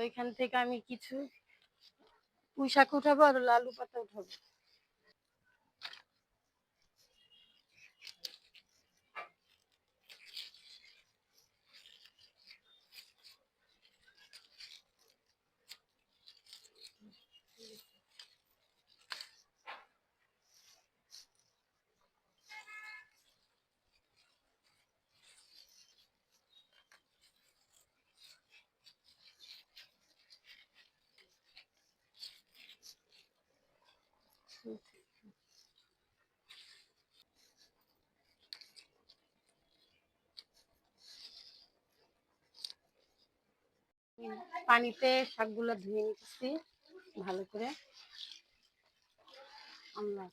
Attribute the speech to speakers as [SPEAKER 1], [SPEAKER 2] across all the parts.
[SPEAKER 1] ওইখান থেকে আমি কিছু পুঁই শাক উঠাবো আর লালু পাতা উঠাবো। পানিতে শাকগুলো ধুয়ে নিচ্ছি ভালো করে। আমরা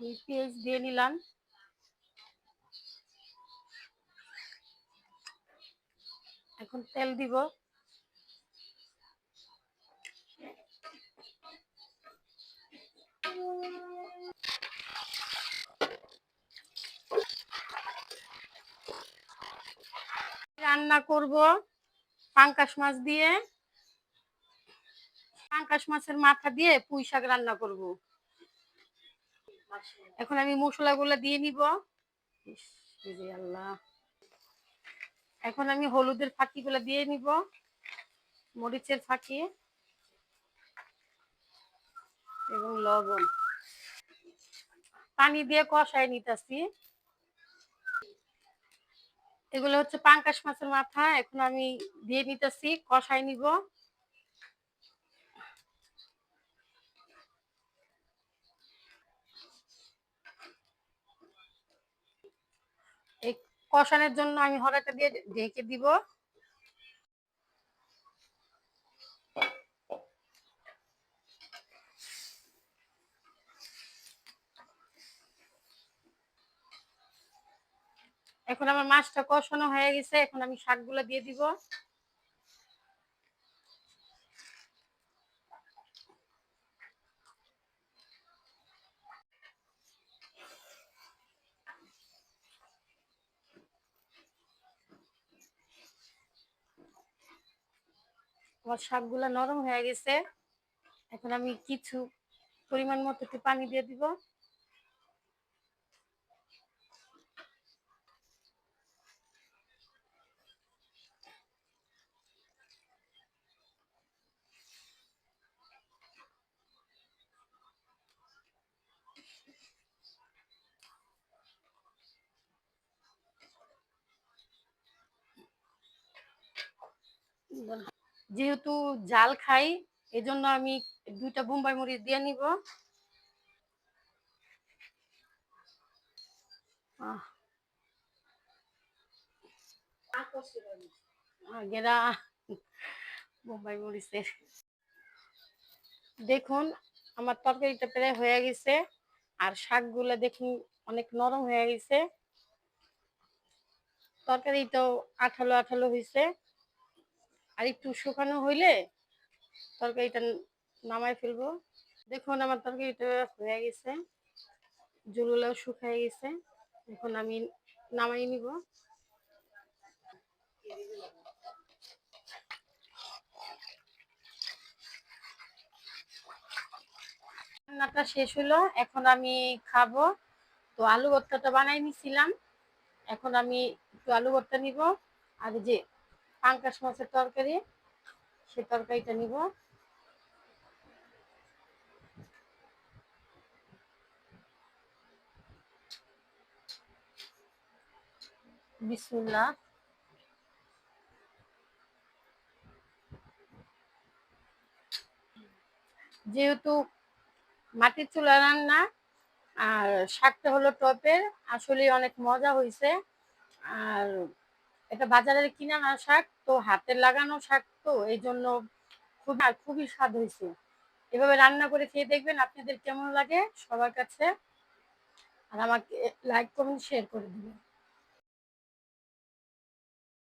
[SPEAKER 1] পেঁয়াজ দিয়ে নিলাম। এখন তেল দিব। রান্না করব পাঙ্কাশ মাছ দিয়ে। পাঙ্কাশ মাছের মাথা দিয়ে পুঁই শাক রান্না করব। এখন আমি মশলাগুলো দিয়ে নিব। আল্লাহ এখন আমি হলুদের ফাঁকিগুলো দিয়ে নিব। মরিচের ফাঁকি। এবং লবণ। পানি দিয়ে কষায় নিতেছি। এগুলো হচ্ছে পাঙ্কাশ মাছের মাথা। এখন আমি দিয়ে নিতেছি, কষায় নিব এই কষানোর জন্য আমি হরাটা দিয়ে ঢেকে দিব। এখন আমার মাছটা কষানো হয়ে গেছে, এখন আমি শাকগুলো দিয়ে দিব। আমার শাকগুলো নরম হয়ে গেছে। এখন আমি কিছু পরিমাণ মতো একটু পানি দিয়ে দিব। যেহেতু জাল খাই, এজন্য আমি দুইটা বোম্বাই মরিচ দিয়ে নিব। বোম্বাই মরিচের। দেখুন, আমার তরকারিটা প্রায় হয়ে গেছে, আর শাকগুলো দেখুন অনেক নরম হয়ে গেছে। তরকারিটাও আঠালো আঠালো হয়েছে আর একটু শুকানো হইলে তরকারিটা নামাই ফেলব। দেখুন আমার তরকারিটা হয়ে গেছে। জুলুলাও শুকায় গেছে। এখন আমি নামাই নিব। রান্নাটা শেষ হলো। এখন আমি খাব। তো আলু ভর্তাটা বানাই নিছিলাম। এখন আমি একটু আলু ভর্তা নিব। আর যে পাঙ্কাশ মাছের তরকারি সে তরকারিটা নিব। বিসমুল্লাহ। যেহেতু মাটির চুলা রান্না, আর শাকটা হলো টপের আসলে অনেক মজা হয়েছে আর এটা বাজারের কিনা না শাক, তো হাতের লাগানো শাক তো এই জন্য খুব খুবই স্বাদ হয়েছে। এভাবে রান্না করে খেয়ে দেখবেন আপনাদের কেমন লাগে সবার কাছে। আর আমাকে লাইক কমেন্ট শেয়ার করে দিবেন।